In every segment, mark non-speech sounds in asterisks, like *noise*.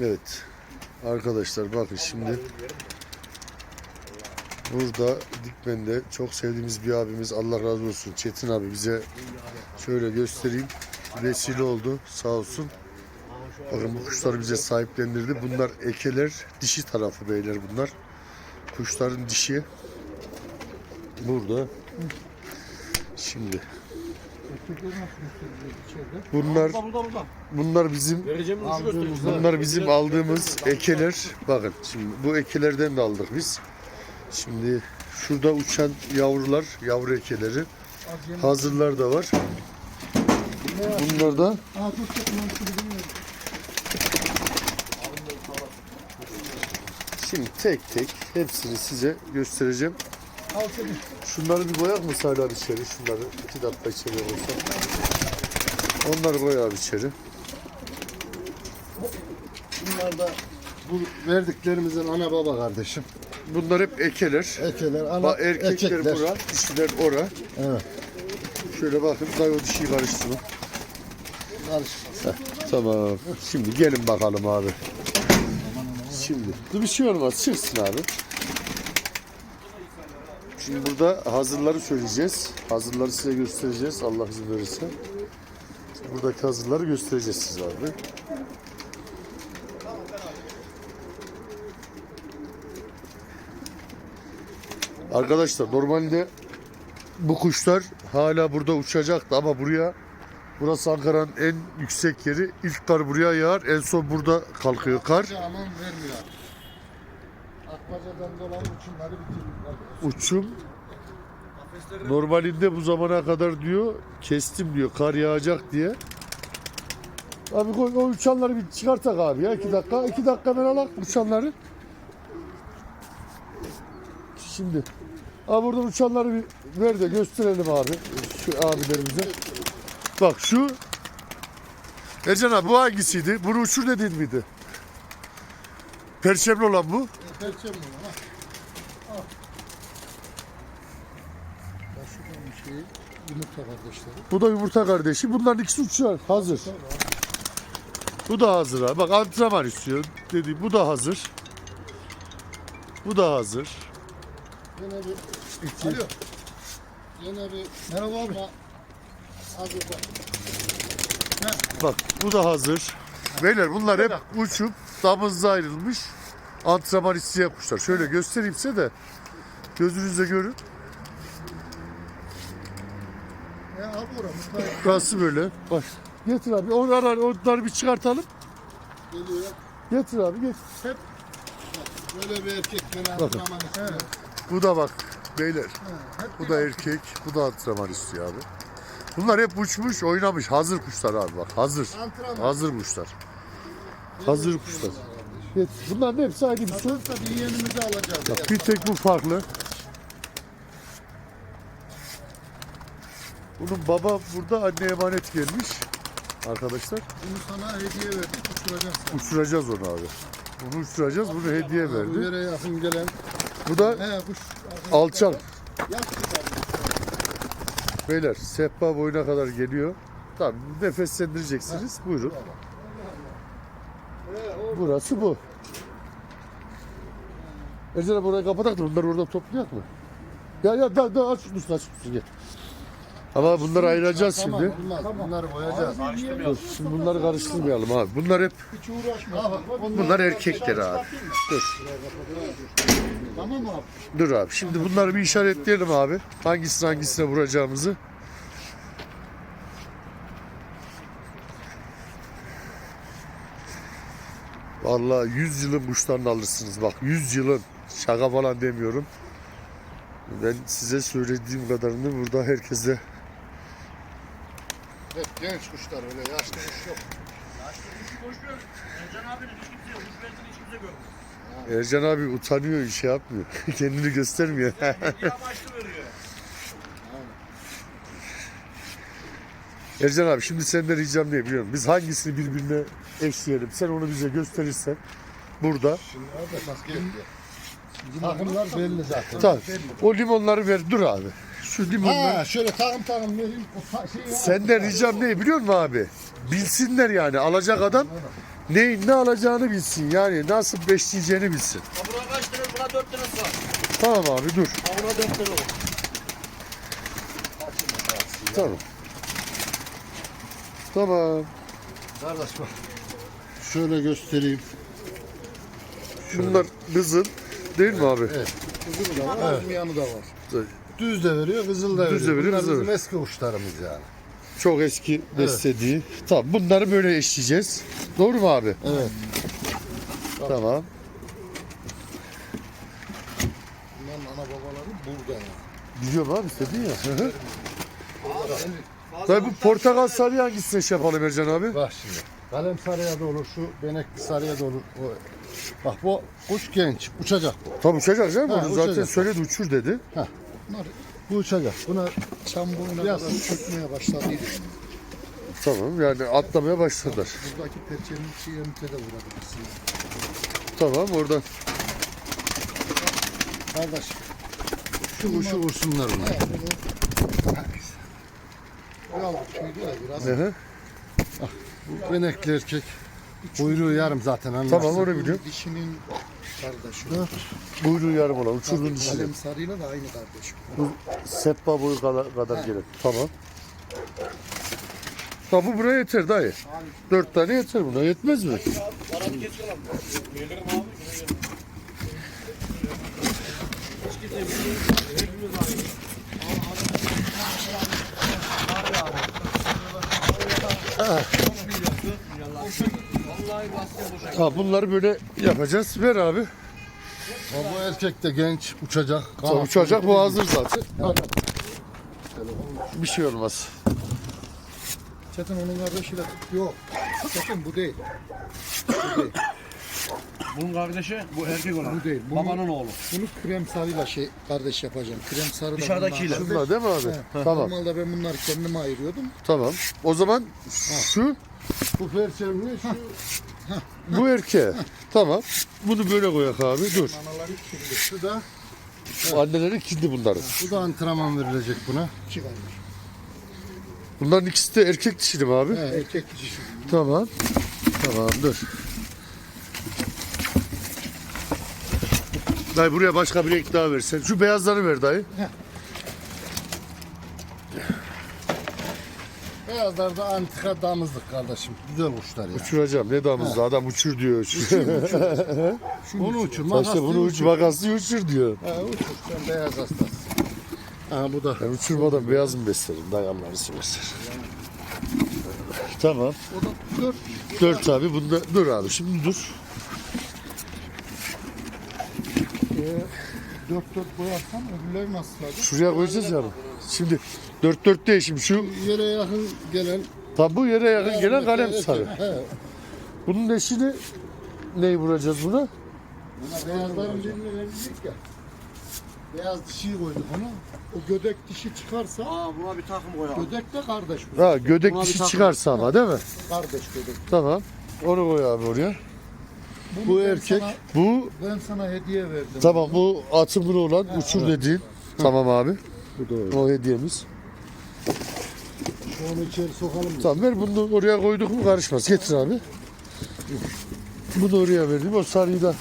Evet. Arkadaşlar bakın şimdi burada Dikmen'de çok sevdiğimiz bir abimiz Allah razı olsun Çetin abi bize şöyle göstereyim vesile oldu sağ olsun. Bakın bu kuşları bize sahiplendirdi. Bunlar ekeler dişi tarafı beyler bunlar. Kuşların dişi burada. Şimdi bunlar Burada burada burada. bunlar bizim Vereceğim. Bunlar bizim aldığımız ekeler. Bakın şimdi bu ekelerden de aldık biz. Şimdi şurada uçan yavrular, yavru ekeleri. Hazırlar da var. Bunlar da şimdi tek tek hepsini size göstereceğim. Şunları bir koyak mı Salih abi içeri? Şunları iki dakika içeri olsa. Onları koy abi içeri. Bunlar da bu verdiklerimizin ana baba kardeşim. Bunlar hep ekeler. Ekeler, ana Bak erkekler ekekler. bura, dişiler ora. Evet. Şöyle bakın, dayo dişiyi karıştırın. Karışmaz. Tamam. Şimdi gelin bakalım abi. Şimdi. Dur bir şey olmaz. Çıksın abi. Şimdi burada hazırları söyleyeceğiz. Hazırları size göstereceğiz. Allah izin verirse. Şimdi buradaki hazırları göstereceğiz size abi. Arkadaşlar normalde bu kuşlar hala burada uçacaktı ama buraya burası Ankara'nın en yüksek yeri. İlk kar buraya yağar. En son burada kalkıyor kar. Aman vermiyor. Uçum normalinde bu zamana kadar diyor kestim diyor kar yağacak diye. Abi koy, o uçanları bir çıkartak abi ya iki dakika. iki dakika ben alak uçanları. Şimdi abi buradan uçanları bir ver de gösterelim abi şu abilerimize. Bak şu Ercan abi bu hangisiydi? Bunu uçur dedin miydi? Perçemli olan bu. Perçem mi? Ha. Al. Şuradan bir şey. Yumurta kardeşleri. Bu da yumurta kardeşi. Bunların ikisi uçuyor. Hazır. Bu da hazır ha. Bak antrenman istiyor. Dedi bu da hazır. Bu da hazır. Yine bir... İki. Alo. Yine bir... Merhaba abi. Hazırda. Bak bu da hazır. Beyler bunlar hep uçup damızda ayrılmış. Antrenman isteyen kuşlar. Şöyle göstereyim size de gözünüzle görün. Ya abi oramız Burası böyle. Bak getir abi. Onları, onları bir çıkartalım. geliyor. Getir abi getir. Böyle bir erkek ben Bakın. antrenman istiyor. Bu da bak beyler. Hep Bu da erkek. Bu da antrenman istiyor abi. Bunlar hep uçmuş, oynamış. Hazır kuşlar abi bak. Hazır. antrenman. Hazır kuşlar. Hazır kuşlar. Evet, bunların hepsi aynı bir şey. Hazırsa bir yeğenimizi alacağız. Bak bir tek bu farklı. Bunun baba burada anne emanet gelmiş. Arkadaşlar Bunu sana hediye verdik. Uçuracağız. uçuracağız onu abi. Bunu uçuracağız. Bunu hediye Bu verdi. yere yakın gelen. Bu da He kuş. kuşlar. Beyler sehpa boyuna kadar geliyor. Tamam nefeslendireceksiniz. Buyurun. Burası bu. Ercan abi orayı kapatak da bunları oradan toplayak mı? Ya ya da, da aç şunu aç şunu gel. Ama bunları ayıracağız Tamam, şimdi. Bunlar, bunları koyacağız. Dur, şimdi bunları karıştırmayalım abi. Bunlar hep Hiç uğraşma. bunlar erkekler abi. Dur. Tamam mı abi? Dur abi. Şimdi bunları bir işaretleyelim abi. Hangisini hangisine vuracağımızı. Vallahi 100 yılın kuşlarını alırsınız bak 100 yılın şaka falan demiyorum. Ben size söylediğim kadarını burada herkese Hep genç kuşlar öyle yaşlı kuş yok. Ercan abinin hiç kimse uç verdiğini hiç kimse görmüyor. Ercan abi utanıyor şey yapmıyor. *laughs* Kendini göstermiyor. Hediye amaçlı veriyor. Ercan abi şimdi senden ricam ne biliyor musun? Biz hangisini birbirine eşleyelim. Sen onu bize gösterirsen burada. Şimdi abi bak gel. Takımlar belli zaten. Tamam. O limonları ver dur abi. Şu limonları. Ha şöyle takım takım vereyim. O ta- ya. Senden ricam ne biliyor musun abi? Bilsinler yani alacak adam ne, ne alacağını bilsin yani nasıl besleyeceğini bilsin. Buna kaç tane? Buna dört tane var. Tamam abi dur. Buna dört tane var. Tamam. Tamam. Kardeş bak. Şöyle göstereyim. Bunlar kızıl değil mi abi? Evet. Kızıl da var, olmayanı da var. Düz de veriyor, kızıl da Düz de veriyor. veriyor, Bunlar bizim eski uçlarımız yani. Çok eski beslediği. Tamam bunları böyle eşleyeceğiz. Doğru mu abi? Evet. Tamam. Bunların ana babaları burada yani. Biliyorum abi istedin ya. Hı hı. Dayı bu portakal sarı hangisine şey yapalım Ercan abi? Bak şimdi. Kalem sarıya da olur, şu benekli sarıya da olur. O, bak bu kuş genç, uçacak bu. Tabii uçacak canım. Ha, Onu zaten uçacak. söyledi uçur dedi. Bunlar, bu uçacak. Buna çam boyuna Biraz kadar çökmeye başladıydı. Tamam yani atlamaya başladılar. Buradaki perçenin çiğemite de vurabilirsin. Tamam oradan. kardeş. Şu kuşu vursunlar bunlar. Biraz. Hı hı. Bu benekli erkek. Kuyruğu yarım zaten anlarsın. Tamam onu biliyorum. Dişinin kardeşi. Buyruğu yarım olan uçurduğun dişini. Kalem sarıyla da aynı kardeş. Bu seppa boyu kadar, kadar gerek. Tamam. Ha bu buraya yeter dayı. Dört tane yeter buna. Yetmez mi? Gelirim abi. Ha bunları böyle yapacağız. Ver abi. Ha, bu erkek de genç, uçacak. Tamam, uçacak bu hazır zaten. Bir şey olmaz. Çetin onun kardeşi de yok. Çetin bu değil. Bunun kardeşi bu erkek olan. Bu değil. Bunu, Babanın oğlu. bunu krem sarıyla şey kardeş yapacağım. Krem sarı da Dışarıdakiyle. Şunlar değil mi abi? He, Tamam. Normalde ben bunları kendime ayırıyordum. Tamam. O zaman şu Bu perçemli şu bu erkeğe. Tamam. Bunu böyle koyak abi. Dur. Anaları kirli. şu da Bu annelerin kilidi bunların. bu da antrenman verilecek buna. İki kardeş. Bunların ikisi de erkek dişili mi abi? He, erkek dişi. Tamam. Tamam dur. Dayı buraya başka bir renk daha versen. Şu beyazları ver dayı. Beyazlar da antika damızlık kardeşim. Güzel kuşlar ya. Uçuracağım. Ne damızlı adam uçur diyor. *laughs* Onu uçur. Başta makaslı bunu uç makaslı uçur diyor. Ha, uçur. Sen beyaz hastasın. Ha bu da. Ben uçurmadan beyaz mı beslerim? Dayı Allah'ını seversen. Tamam. O da dört. Dört abi. Bunda dur abi. Şimdi dur. Dört dört boyarsam öbürleri nasıl kalacak? Şuraya koyacağız yani. Şimdi dört dört değil şimdi şu Yere yakın gelen tam bu yere yakın gelen kalem sarı. He. Bunun eşini neyi vuracağız buna? Buna beyazların birini verecek ya. Beyaz dişiyi koyduk ona. O gödek dişi çıkarsa Aa buna bir takım koyalım. gödek de kardeş bu. Ha gödek Buna bir dişi çıkarsa ama değil mi? Kardeş gödek. Tamam. Onu koy abi oraya. Bunu Bu ben erkek. Sana, Bu ben sana hediye verdim. tamam bu atımlı olan uçur dediğin. Tamam abi. Bu da O hediyemiz. Onu içeri sokalım mı? Tamam ver bunu oraya koyduk mu karışmaz. Getir abi. Bunu oraya verdim. O sarıyı da.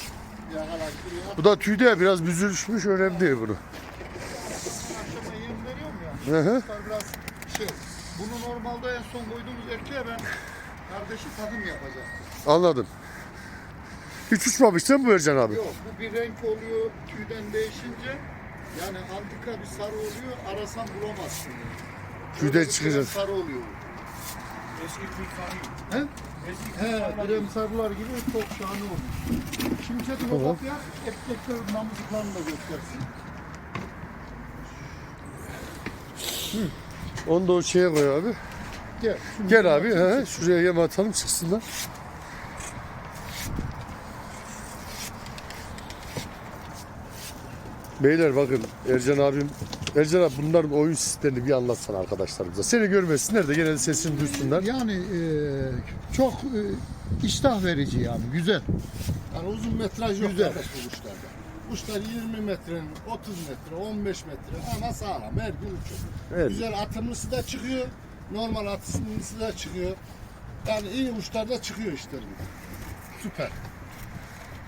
Bu da tüyde ya biraz büzülmüş. Önemli değil bunu. Akşama yem veriyorum ya. Hı hı. Biraz şey. Bunu normalde en son koyduğumuz erkeğe ben kardeşi tadım yapacaktım. Anladım. Hiç uçmamış değil mi bu Ercan abi? Yok bu bir renk oluyor tüyden değişince. Yani antika bir sarı oluyor arasan bulamazsın. yani. Tüyden çıkacak. Sarı oluyor. Eski bir sarı. He? Eski He, krem sarılar gibi çok şahane olmuş. Şimdi Çetin o Tamam. kapıya erkekler namızlıklarını da göstersin. Onu da o şeye koy abi. Gel. Gel abi. He, şuraya yem atalım çıksınlar. Beyler bakın Ercan abim Ercan abi bunların oyun sistemini bir anlatsana arkadaşlarımıza. Seni görmesinler de gene de sesini duysunlar. Yani e, çok e, iştah verici yani güzel. Yani uzun metraj yok Güzel. kardeş bu kuşlarda. Kuşlar 20 metrenin 30 metre, 15 metre ama sağlam her gün uçuyor. Evet. Güzel atımlısı da çıkıyor, normal atımlısı da çıkıyor. Yani iyi kuşlar da çıkıyor işte. süper.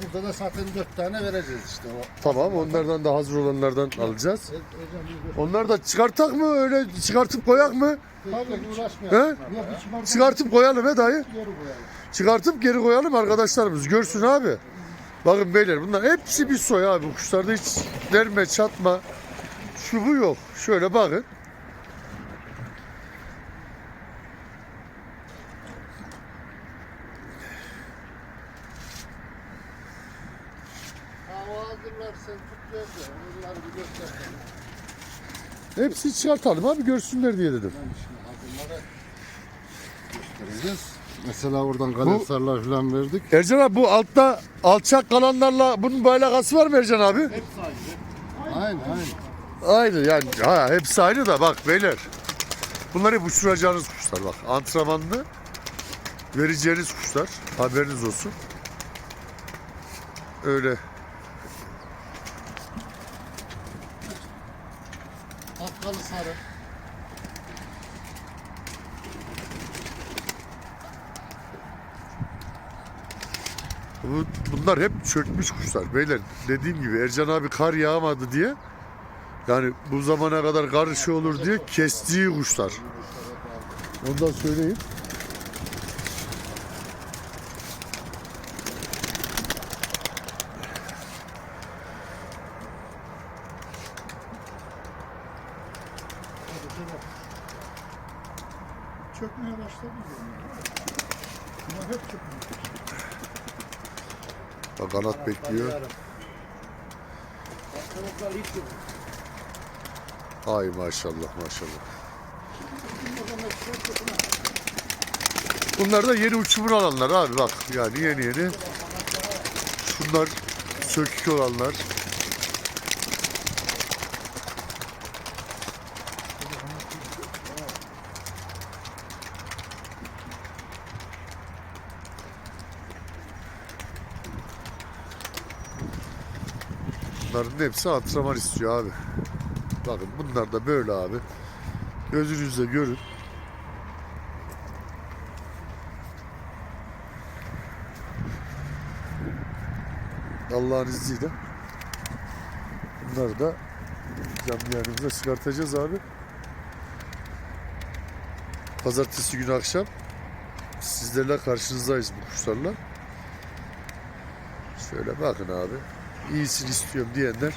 Burada da zaten dört tane vereceğiz işte o. Tamam onlardan da hazır olanlardan alacağız. E- Hocam Onlar da çıkartak mı öyle çıkartıp koyak mı? Tabii uğraşmayalım. He? Yok hiç çıkartıp Çıkartıp koyalım he dayı. geri koyalım. Çıkartıp geri koyalım arkadaşlarımız görsün abi. Bakın beyler bunlar hepsi bir soy abi. Bu Kuşlarda hiç derme çatma şu bu yok. Şöyle bakın. Hava hazırlar sen tut ver de onları bir göster. Hepsi çıkartalım abi görsünler diye dedim. Ben şimdi hazırları göstereceğiz. Mesela oradan kalensarlar falan verdik. Ercan abi bu altta alçak kalanlarla bunun bir alakası var mı Ercan abi? Aynen aynen. Aynı yani ha, hepsi aynı da bak beyler. Bunlar hep uçuracağınız kuşlar bak. Antrenmanlı vereceğiniz kuşlar. Haberiniz olsun. Öyle Bu, bunlar hep çökmüş kuşlar beyler. Dediğim gibi Ercan abi kar yağmadı diye yani bu zamana kadar kar olur diye kestiği kuşlar. Onu da söyleyeyim. Çökmeye başladı. Ama hep çökmüyor. Bak yok. Ay maşallah maşallah. Bunlar da yeni uçumun alanlar abi bak yani yeni yeni. Şunlar sökük olanlar. Bunların hepsi antrenman istiyor abi. Bakın bunlar da böyle abi. Gözünüzle görün. Allah'ın izniyle. Bunları da canlı yayınımıza çıkartacağız abi. Pazartesi günü akşam sizlerle karşınızdayız bu kuşlarla. Şöyle bakın abi. İyisini istiyorum diyenler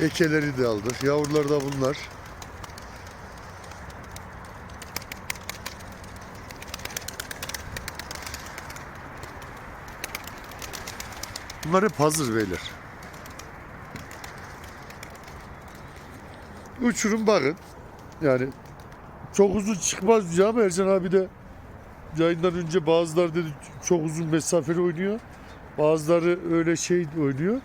Ekeleri de aldık. Yavrular da bunlar. Bunlar hep hazır beyler. Uçurum bakın. Yani çok uzun çıkmaz diyor ama Ercan abi de yayından önce bazıları dedi çok uzun mesafeli oynuyor. Bazıları öyle şey oynuyor.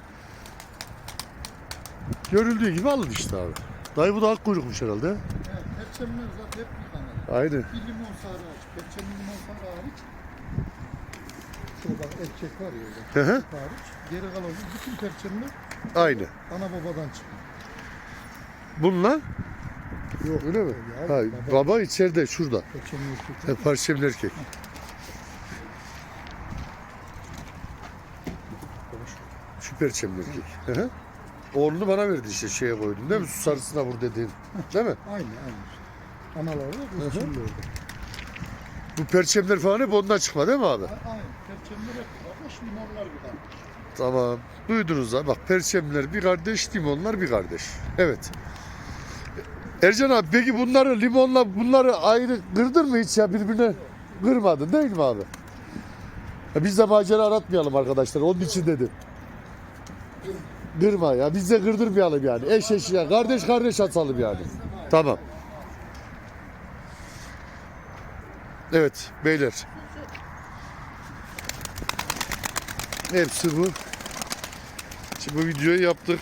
Görüldüğü gibi alın işte abi. Dayı bu da ak kuyrukmuş herhalde. Evet, perçemler zaten hep bir tane. Aynen. Bir limon sarı hariç. Perçemli limon sarı hariç. Şurada erkek var ya. Hı hı. hariç. Geri kalan bütün perçemler Aynı. ana babadan çıkıyor. Bununla Yok. öyle mi? Ya, Ha, baba. içeride şurada. Perçemli erkek. Parçamlı erkek. Perçemli erkek. Hı hı. Oğlunu bana verdi işte şeye koydun değil mi? Su sarısına vur dediğin. Değil mi? Aynı aynı. Anaları da orada. Bu perçemler falan hep ondan çıkma değil mi abi? Aynı. Perçemler hep kardeş, limonlar bir tane. Tamam. Duydunuz ha. Bak perçemler bir kardeş, limonlar bir kardeş. Evet. Ercan abi peki bunları limonla bunları ayrı kırdın mı hiç ya birbirine kırmadın değil mi abi? Ya biz de macera aratmayalım arkadaşlar. Onun için dedim. Kırma ya. Biz de kırdırmayalım yani. Eş eşine. Kardeş kardeş atalım yani. Tamam. Evet beyler. Hepsi bu. Şimdi bu videoyu yaptık.